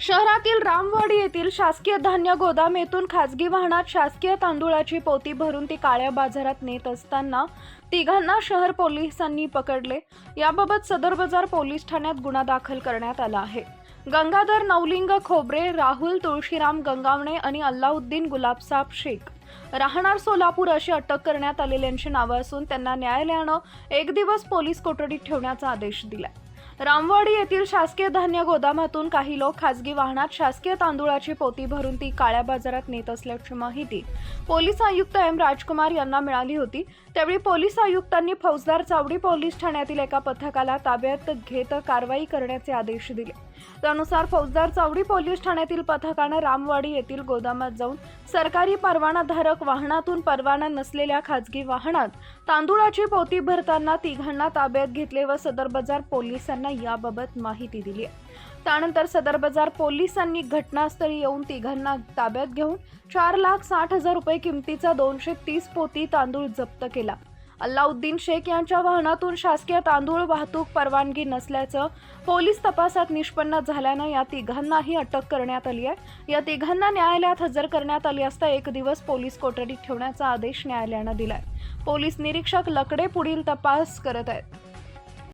शहरातील रामवाडी येथील शासकीय धान्य गोदाम येथून खासगी वाहनात शासकीय तांदूळाची पोती भरून ती काळ्या बाजारात नेत असताना तिघांना शहर पोलिसांनी पकडले. याबाबत सदर बाजार पोलीस ठाण्यात गुन्हा दाखल करण्यात आला आहे. गंगाधर नवलिंग खोबरे राहुल तुळशीराम गंगावणे आणि अल्लाउद्दीन गुलाबसाब शेख राहणार सोलापूर अशी अटक करण्यात आलेल्यांची नावं असून त्यांना न्यायालयानं एक दिवस पोलीस कोठडीत ठेवण्याचा आदेश दिला रामवाडी येथील शासकीय धान्य गोदामातून काही लोक खासगी वाहनात शासकीय तांदूळाची पोती भरून ती काळ्या बाजारात नेत असल्याची माहिती पोलीस आयुक्त एम राजकुमार यांना मिळाली होती. त्यावेळी पोलीस आयुक्तांनी फौजदार चावडी पोलीस ठाण्यातील एका पथकाला ताब्यात घेत कारवाई करण्याचे आदेश दिले. त्यानुसार फौजदार चावडी पोलीस ठाण्यातील पथकानं रामवाडी येथील गोदामात जाऊन सरकारी परवानाधारक वाहनातून परवाना नसलेल्या खाजगी वाहनात तांदूळाची पोती भरताना तिघांना ताब्यात घेतले व सदर बाजार पोलिसांना याबाबत माहिती दिली त्यानंतर सदर बाजार पोलिसांनी घटनास्थळी येऊन तिघांना ताब्यात घेऊन चार लाख साठ हजार रुपये किमतीचा दोनशे तीस पोती तांदूळ जप्त केला. अल्लाउद्दीन शेख यांच्या वाहनातून शासकीय तांदूळ वाहतूक परवानगी नसल्याचं पोलीस तपासात निष्पन्न झाल्यानं या तिघांनाही अटक करण्यात आली आहे. या तिघांना न्यायालयात हजर करण्यात आली असता एक दिवस पोलीस कोठडीत ठेवण्याचा आदेश न्यायालयानं दिलाय. पोलीस निरीक्षक लकडे पुढील तपास करत आहेत.